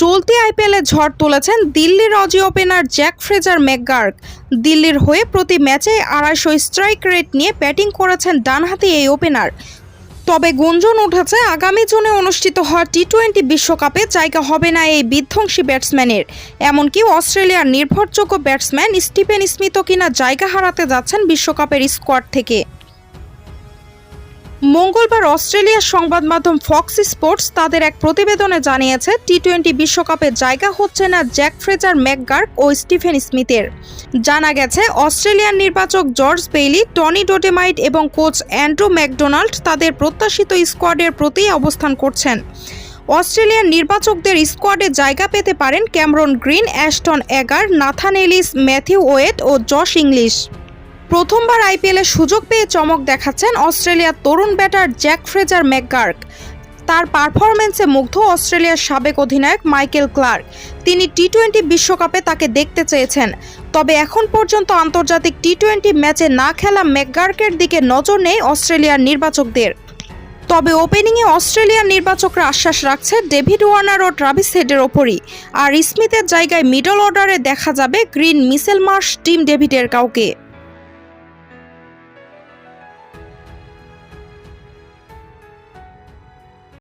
চলতি আইপিএলে ঝড় তুলেছেন দিল্লির Aussie opener Jake Fraser McGurk দিল্লির হয়ে প্রতি ম্যাচে আড়াইশো স্ট্রাইক রেট নিয়ে ব্যাটিং করেছেন ডানহাতি এই ওপেনার তবে গুঞ্জন উঠেছে, আগামী জুনে অনুষ্ঠিত হওয়া টি টোয়েন্টি বিশ্বকাপে জায়গা হবে না এই বিধ্বংসী ব্যাটসম্যানের এমনকি অস্ট্রেলিয়ার নির্ভরযোগ্য ব্যাটসম্যান স্টিফেন স্মিথও কিনা জায়গা হারাতে যাচ্ছেন বিশ্বকাপের স্কোয়াড থেকে। মঙ্গলবার অস্ট্রেলিয়ার সংবাদ মাধ্যম ফক্স স্পোর্টস তাদের এক প্রতিবেদনে জানিয়েছে টি টোয়েন্টি বিশ্বকাপে জায়গা হচ্ছে না জ্যাক ফ্রেজার ম্যাকগার্ক ও স্টিফেন স্মিথের। জানা গেছে অস্ট্রেলিয়ান নির্বাচক জর্জ বেইলি, টনি ডোটেমাইট এবং কোচ অ্যান্ড্রু ম্যাকডোনাল্ড তাদের প্রত্যাশিত স্কোয়াডের প্রতি অবস্থান করছেন। অস্ট্রেলিয়ান নির্বাচকদের স্কোয়াডে জায়গা পেতে পারেন Cameron Green Ashton Agar, Nathan Ellis, Matthew Wade ও জশ ইংলিশ। প্রথমবার আইপিএলে সুযোগ পেয়ে চমক দেখাচ্ছেন অস্ট্রেলিয়ার তরুণ ব্যাটার জ্যাক ফ্রেজার ম্যাকগার্ক। তার পারফরমেন্সে মুগ্ধ অস্ট্রেলিয়ার সাবেক অধিনায়ক মাইকেল ক্লার্ক। তিনি টি টোয়েন্টি বিশ্বকাপে তাকে দেখতে চেয়েছেন। তবে এখন পর্যন্ত আন্তর্জাতিক টি টোয়েন্টি ম্যাচে না খেলা ম্যাকগার্কের দিকে নজর নেই অস্ট্রেলিয়ার নির্বাচকদের। তবে ওপেনিংয়ে অস্ট্রেলিয়ার নির্বাচকরা আশ্বাস রাখছে ডেভিড ওয়ার্নার ও ট্রাভিস হেডের ওপরই। আর স্মিথের জায়গায় মিডল অর্ডারে দেখা যাবে গ্রিন মিসেল মার্শ টিম ডেভিডের কাউকে।